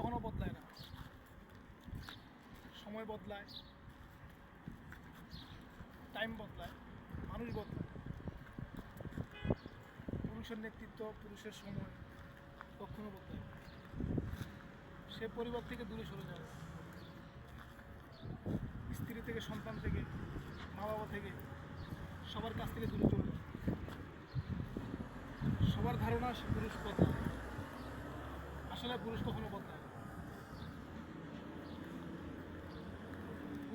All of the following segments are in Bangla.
কখনো বদলায় না। সময় বদলায় টাইম বদলায়, মানুষ বদলায়। পুরুষের নেতৃত্ব, পুরুষের সময় কখনো বদলায়। সে পরিবার থেকে দূরে সরে যাবে স্ত্রী থেকে, সন্তান থেকে মা বাবা থেকে, সবার কাছ থেকে দূরে চলে যাবে সবার ধারণা পুরুষ বদলায়। আসলে পুরুষ কখনো বদলায়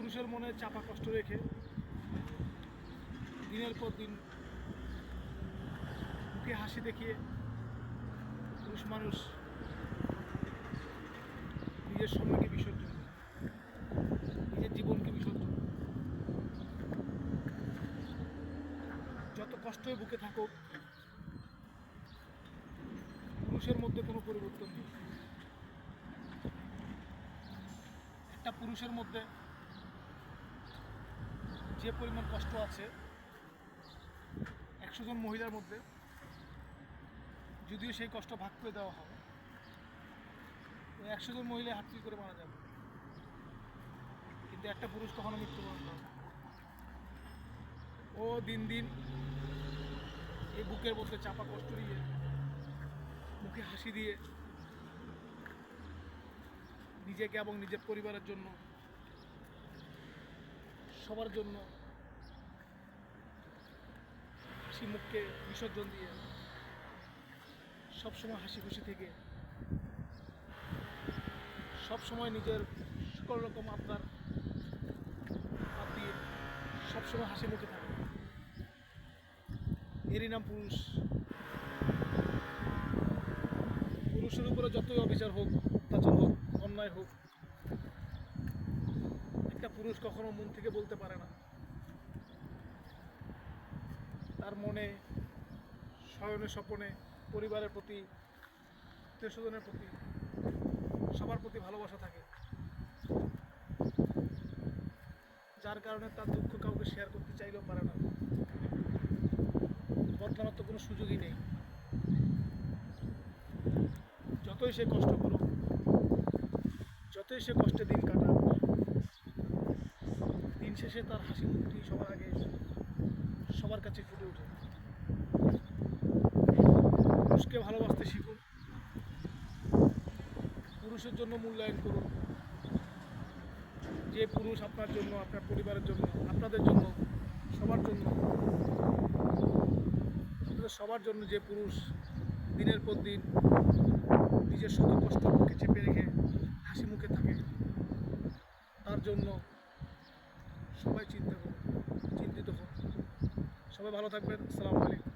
পুরুষের মনে চাপা কষ্ট রেখে দিনের পর দিন মুখে হাসি দেখিয়ে পুরুষ মানুষ নিজের সময়কে বিসর্জন নিজের জীবনকে বিসর্জন। যত কষ্টই বুকে থাকুক পুরুষের মধ্যে কোনো পরিবর্তন নেই একটা পুরুষের মধ্যে যে পরিমাণ কষ্ট আছে, একশো জন মহিলার মধ্যে, যদিও সেই কষ্ট ভাগ করে দেওয়া হয় ওই একশো জন মহিলা হাতটি করে মারা যাবে কিন্তু একটা পুরুষ কখনো মৃত্যুবরণ করে। ও দিন দিন এই বুকের মধ্যে চাপা কষ্ট দিয়ে মুখে হাসি দিয়ে, নিজেকে এবং নিজের পরিবারের জন্য সবার জন্য হাসি মুখকে বিসর্জন দিয়ে সবসময় হাসি খুশি থেকে সবসময় নিজের সকল রকম আপনার বাদ দিয়ে সবসময় হাসি মুখে থাকে। এরই নাম পুরুষ। পুরুষের উপরে যতই অবিচার হোক অত্যাচার হোক, অন্যায় হোক পুরুষ কখনো মন থেকে বলতে পারে না। তার মনে, শয়নে স্বপনে, পরিবারের প্রতি আত্মীয়স্বজনের প্রতি, সবার প্রতি ভালোবাসা থাকে। যার কারণে তার দুঃখ কাউকে শেয়ার করতে চাইলেও পারে না। বদলানোর তো কোনো সুযোগই নেই। যতই সে কষ্ট করুক, যতই সে কষ্টে দিন কাটাক শেষে তার হাসি মুখটি সবার আগে সবার কাছে ফুটে ওঠে। পুরুষকে ভালোবাসতে শিখুন। পুরুষের জন্য মূল্যায়ন করুন। যে পুরুষ আপনার জন্য, আপনার পরিবারের জন্য, আপনাদের জন্য, সবার জন্য, আপনাদের সবার জন্য যে পুরুষ দিনের পর দিন নিজের শত কষ্ট চেপে রেখে হাসি মুখে থাকে তার জন্য সবাই চিন্তা করুন চিন্তিত হন সবাই ভালো থাকবেন। আসসালামু আলাইকুম।